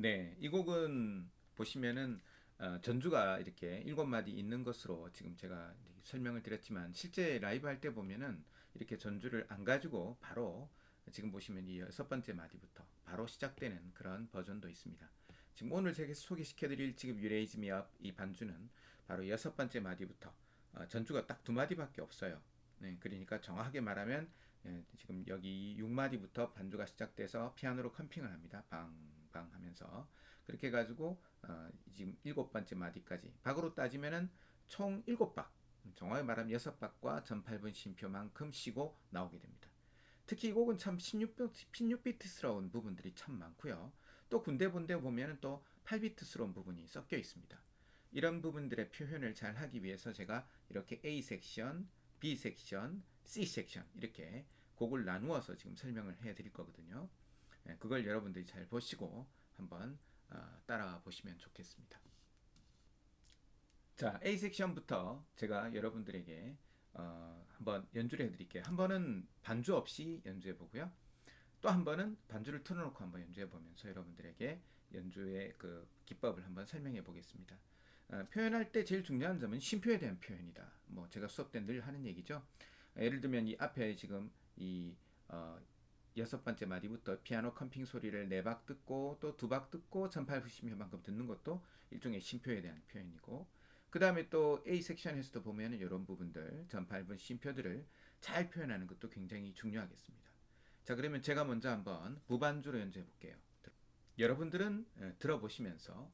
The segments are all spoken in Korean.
네, 이 곡은 보시면은 어, 전주가 이렇게 일곱 마디 있는 것으로 지금 제가 설명을 드렸지만 실제 라이브 할 때 보면은 이렇게 전주를 안 가지고 바로 지금 보시면 이 여섯 번째 마디부터 바로 시작되는 그런 버전도 있습니다. 지금 오늘 제가 소개시켜드릴 지금 유레이즈미 업이 반주는 바로 여섯 번째 마디부터 어, 전주가 딱 두 마디밖에 없어요. 네, 그러니까 정확하게 말하면 예, 지금 여기 6마디부터 반주가 시작돼서 피아노로 컴핑을 합니다. 방 방 하면서 그렇게 해가지고 어, 지금 일곱 번째 마디까지 박으로 따지면은 총 일곱 박 정확히 말하면 여섯 박과 전 8분 쉼표만큼 쉬고 나오게 됩니다. 특히 이 곡은 참 16비트, 16비트스러운 부분들이 참 많고요. 또 군데군데 보면은 또 8비트스러운 부분이 섞여 있습니다. 이런 부분들의 표현을 잘 하기 위해서 제가 이렇게 A 섹션, B 섹션, C 섹션 이렇게 곡을 나누어서 지금 설명을 해 드릴 거거든요. 예, 그걸 여러분들이 잘 보시고 한번 어, 따라 보시면 좋겠습니다. 자, A 섹션부터 제가 여러분들에게 어, 한번 연주를 해드릴게요. 한 번은 반주 없이 연주해 보고요. 또 한 번은 반주를 틀어놓고 한번 연주해 보면서 여러분들에게 연주의 그 기법을 한번 설명해 보겠습니다. 어, 표현할 때 제일 중요한 점은 쉼표에 대한 표현이다. 뭐 제가 수업 때 늘 하는 얘기죠. 어, 예를 들면 이 앞에 지금 이 어, 여섯 번째 마디부터 피아노 컴핑 소리를 네 박 듣고 또 두 박 듣고 전팔90여만큼 듣는 것도 일종의 쉼표에 대한 표현이고 그 다음에 또 A 섹션에서도 보면은 이런 부분들 전팔분 쉼표들을 잘 표현하는 것도 굉장히 중요하겠습니다. 자 그러면 제가 먼저 한번 무반주로 연주해 볼게요. 여러분들은 에, 들어보시면서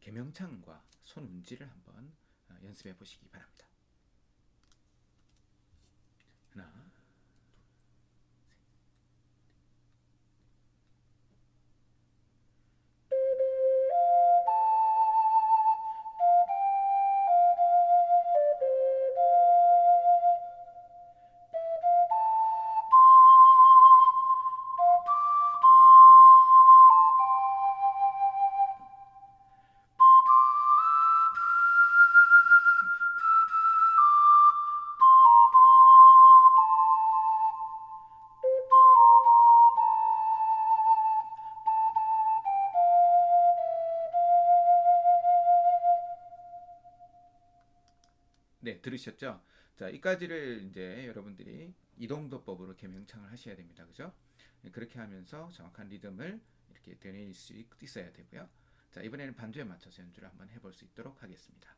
개명창과 손 운지를 한번 어, 연습해 보시기 바랍니다. 들으셨죠? 자, 이까지를 이제 여러분들이 이동도법으로 개명창을 하셔야 됩니다. 그죠? 네, 그렇게 하면서 정확한 리듬을 이렇게 되뇌일 수 있- 있어야 되고요. 자, 이번에는 반주에 맞춰서 연주를 한번 해볼 수 있도록 하겠습니다.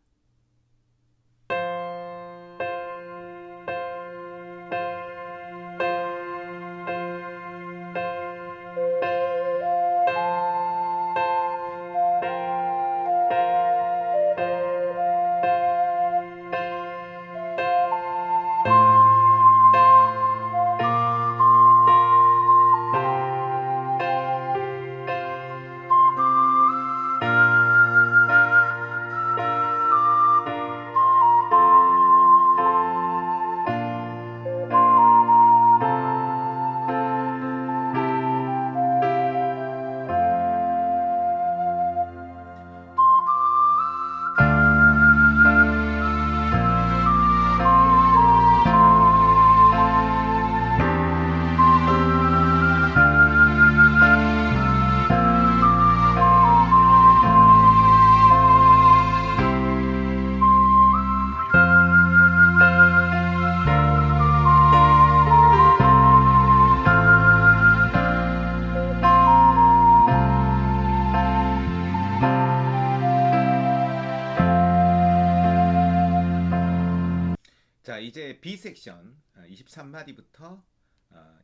자, 이제 B 섹션 23마디부터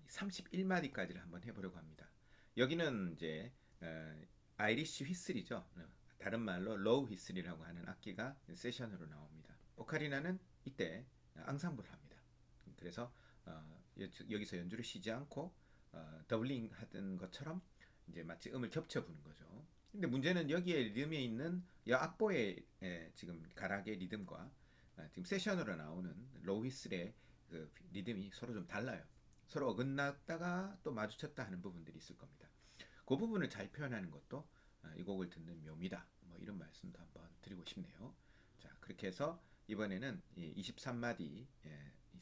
31마디까지를 한번 해보려고 합니다. 여기는 이제 어, 아이리쉬 휘슬이죠. 어, 다른 말로 로우 휘슬이라고 하는 악기가 세션으로 나옵니다. 오카리나는 이때 앙상블을 합니다. 그래서 어, 여- 여기서 연주를 쉬지 않고 어, 더블링 하던 것처럼 이제 마치 음을 겹쳐 부는 거죠. 근데 문제는 여기에 리듬에 있는 여 악보의 에, 지금 가락의 리듬과 아, 지금 세션으로 나오는 로우 휘슬의 그 리듬이 서로 좀 달라요. 서로 어긋났다가 또 마주쳤다 하는 부분들이 있을 겁니다. 그 부분을 잘 표현하는 것도 아, 이 곡을 듣는 묘미다. 뭐 이런 말씀도 한번 드리고 싶네요. 자 그렇게 해서 이번에는 23마디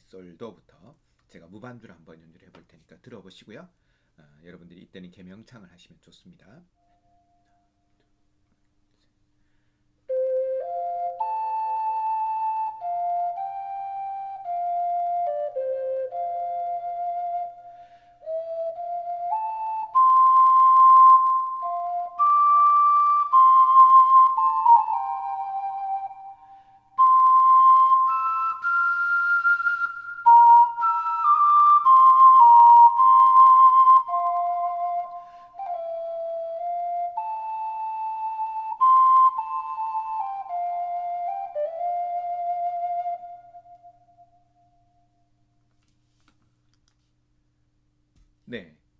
솔도부터 제가 무반주로 한번 연주를 해볼 테니까 들어보시고요. 아, 여러분들이 이때는 개명창을 하시면 좋습니다.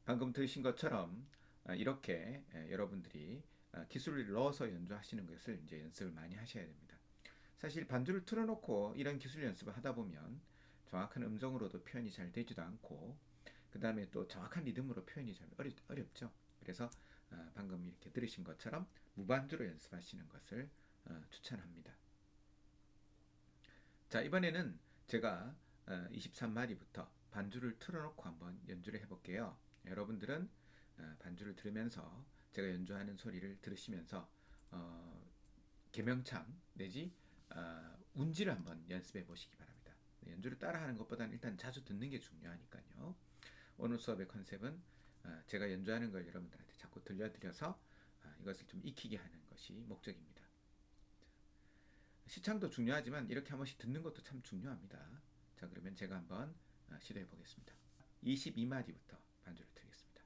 방금 들으신 것처럼 아, 이렇게 예, 여러분들이 아, 기술을 넣어서 연주하시는 것을 이제 연습을 많이 하셔야 됩니다. 사실 반주를 틀어놓고 이런 기술 연습을 하다 보면 정확한 음정으로도 표현이 잘 되지도 않고 그 다음에 또 정확한 리듬으로 표현이 좀 어렵, 어렵죠. 그래서 아, 방금 이렇게 들으신 것처럼 무반주로 연습하시는 것을 어, 추천합니다. 자 이번에는 제가 23마디부터 반주를 틀어놓고 한번 연주를 해볼게요. 여러분들은 어, 반주를 들으면서 제가 연주하는 소리를 들으시면서 어, 개명창 내지 어, 운지를 한번 연습해 보시기 바랍니다. 연주를 따라하는 것보다는 일단 자주 듣는 게 중요하니까요. 오늘 수업의 컨셉은 어, 제가 연주하는 걸 여러분들한테 자꾸 들려드려서 어, 이것을 좀 익히게 하는 것이 목적입니다. 시창도 중요하지만 이렇게 한 번씩 듣는 것도 참 중요합니다. 자 그러면 제가 한번 어, 시도해 보겠습니다. 22마디부터 반주를 틀겠습니다.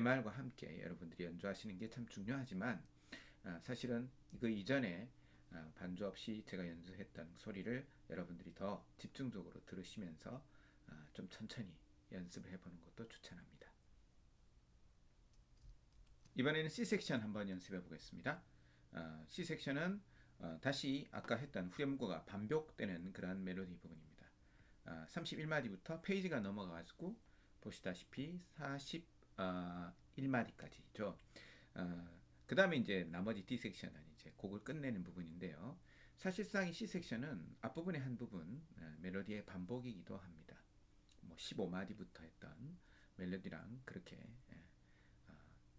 MR과 함께 여러분들이 연주하시는 게 참 중요하지만 아, 사실은 그 이전에 아, 반주 없이 제가 연주했던 소리를 여러분들이 더 집중적으로 들으시면서 아, 좀 천천히 연습을 해보는 것도 추천합니다. 이번에는 C 섹션 한번 연습해 보겠습니다. 아, C 섹션은 어, 다시 아까 했던 후렴구가 반복되는 그런 멜로디 부분입니다. 아, 31마디부터 페이지가 넘어가가지고 보시다시피 41마디까지죠. 어, 그 다음에 이제 나머지 D 섹션은 이제 곡을 끝내는 부분인데요. 사실상 이 C 섹션은 앞부분의 한 부분 어, 멜로디의 반복이기도 합니다. 뭐 15마디부터 했던 멜로디랑 그렇게 예, 어,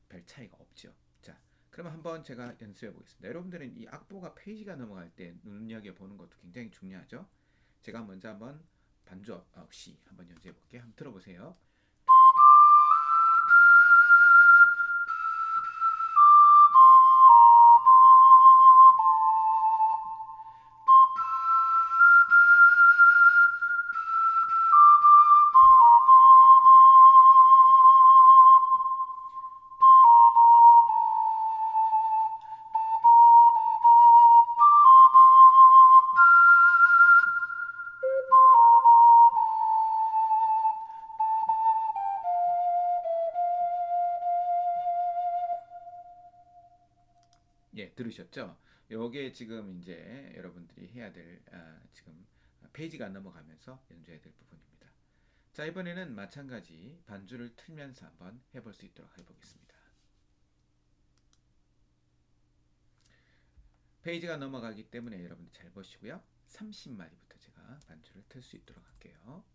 별 차이가 없죠. 자, 그러면 한번 제가 연습해 보겠습니다. 여러분들은 이 악보가 페이지가 넘어갈 때 눈여겨 보는 것도 굉장히 중요하죠. 제가 먼저 한번 반주 없- 없이 한번 연주해 볼게요. 한번 들어보세요. 들으셨죠? 요게 지금 이제 여러분들이 해야 될 아, 지금 페이지가 넘어가면서 연주해야 될 부분입니다. 자, 이번에는 마찬가지 반주를 틀면서 한번 해볼 수 있도록 해보겠습니다. 페이지가 넘어가기 때문에 여러분들 잘 보시고요. 30마디부터 제가 반주를 틀 수 있도록 할게요.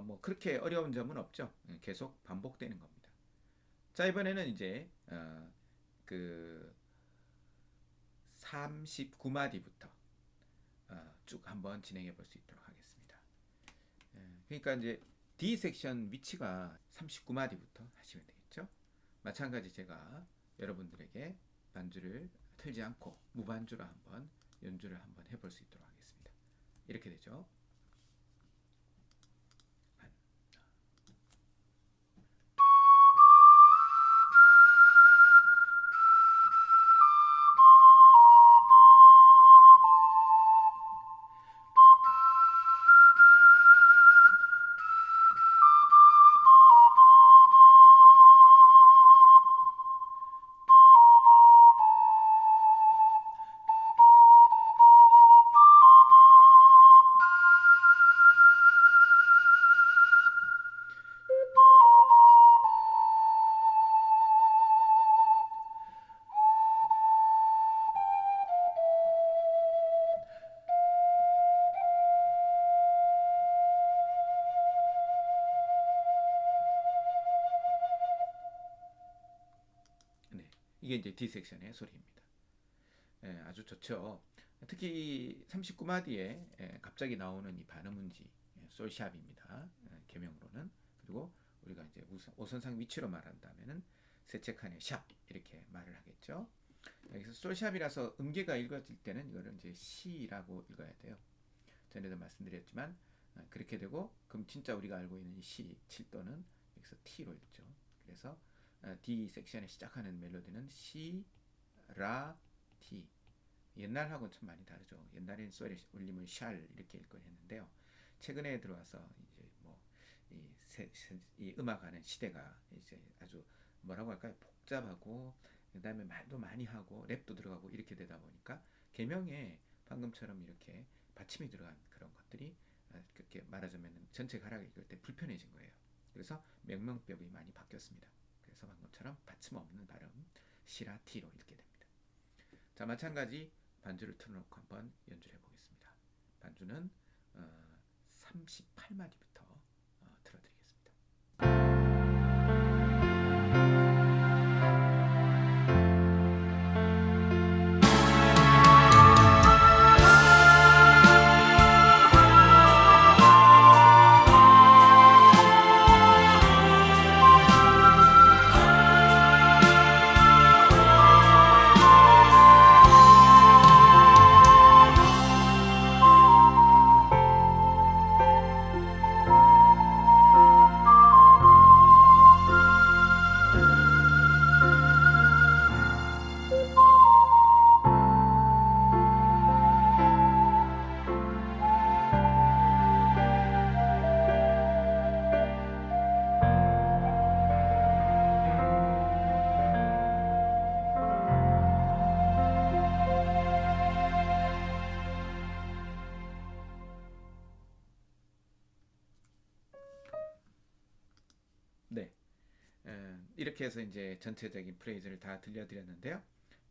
어, 뭐 그렇게 어려운 점은 없죠. 예, 계속 반복되는 겁니다. 자, 이번에는 이제 어, 그 39마디부터 어, 쭉 한번 진행해 볼 수 있도록 하겠습니다. 예, 그러니까 이제 D 섹션 위치가 39마디부터 하시면 되겠죠. 마찬가지 제가 여러분들에게 반주를 틀지 않고 무반주로 한번 연주를 한번 해볼 수 있도록 하겠습니다. 이렇게 되죠. 이게 이제 D 섹션의 소리입니다. 예, 아주 좋죠. 특히 39마디에 예, 갑자기 나오는 이 반음운지 예, 솔샵입니다. 예, 개명으로는 그리고 우리가 이제 오선상 위치로 말한다면은 세체칸의 샵 이렇게 말을 하겠죠. 여기서 솔샵이라서 음계가 읽어질 때는 이거를 이제 시라고 읽어야 돼요. 전에도 말씀드렸지만 어, 그렇게 되고 그럼 진짜 우리가 알고 있는 이 시, 7도는 여기서 T로 읽죠. 그래서 어, D 섹션에 시작하는 멜로디는 시, 라, 티. 옛날하고는 참 많이 다르죠. 옛날에는 소리 울림을 샬 이렇게 읽곤 했는데요. 최근에 들어와서 이제 뭐이 이 음악하는 시대가 이제 아주 뭐라고 할까요? 복잡하고 그다음에 말도 많이 하고 랩도 들어가고 이렇게 되다 보니까 개명에 방금처럼 이렇게 받침이 들어간 그런 것들이 아, 그렇게 말하자면 전체 가락을 읽을 때 불편해진 거예요. 그래서 명명법이 많이 바뀌었습니다. 그래서 방금처럼 받침 없는 발음 시라티로 읽게 됩니다. 자 마찬가지 반주를 틀어놓고 한번 연주를 해보겠습니다. 반주는 어, 38마디부터 이렇게 해서 이제 전체적인 프레이즈를 다 들려드렸는데요.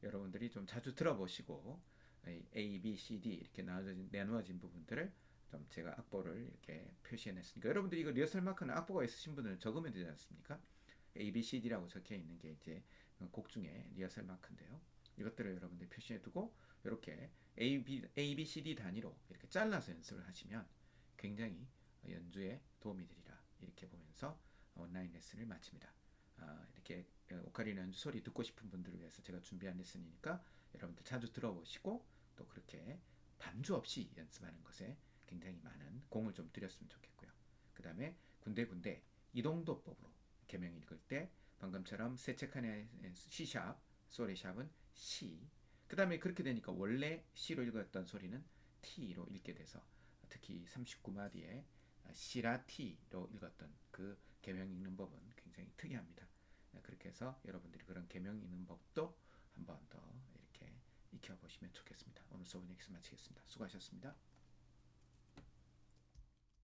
여러분들이 좀 자주 들어보시고 이 A, B, C, D 이렇게 나눠진, 나누어진 부분들을 좀 제가 악보를 이렇게 표시해냈으니까 여러분들이 이거 리허설 마크는 악보가 있으신 분들은 적으면 되지 않습니까? A, B, C, D라고 적혀 있는 게 이제 곡 중에 리허설 마크인데요. 이것들을 여러분들이 표시해두고 이렇게 A, B, A, B, C, D 단위로 이렇게 잘라서 연습을 하시면 굉장히 연주에 도움이 되리라 이렇게 보면서 온라인 레슨을 마칩니다. 아, 이렇게 오카리나 연주 소리 듣고 싶은 분들을 위해서 제가 준비한 레슨이니까 여러분들 자주 들어보시고 또 그렇게 반주 없이 연습하는 것에 굉장히 많은 공을 좀 들였으면 좋겠고요. 그 다음에 군데군데 이동도법으로 개명 읽을 때 방금처럼 세체칸의 C샵, 소리샵은 C. 그 다음에 그렇게 되니까 원래 C로 읽었던 소리는 T로 읽게 돼서 특히 39마디에 시라티로 읽었던 그 개명 읽는 법은 굉장히 특이합니다. 그렇게 해서 여러분들이 그런 개명 읽는 법도 한번 더 이렇게 익혀보시면 좋겠습니다. 오늘 수업은 여기서 마치겠습니다. 수고하셨습니다.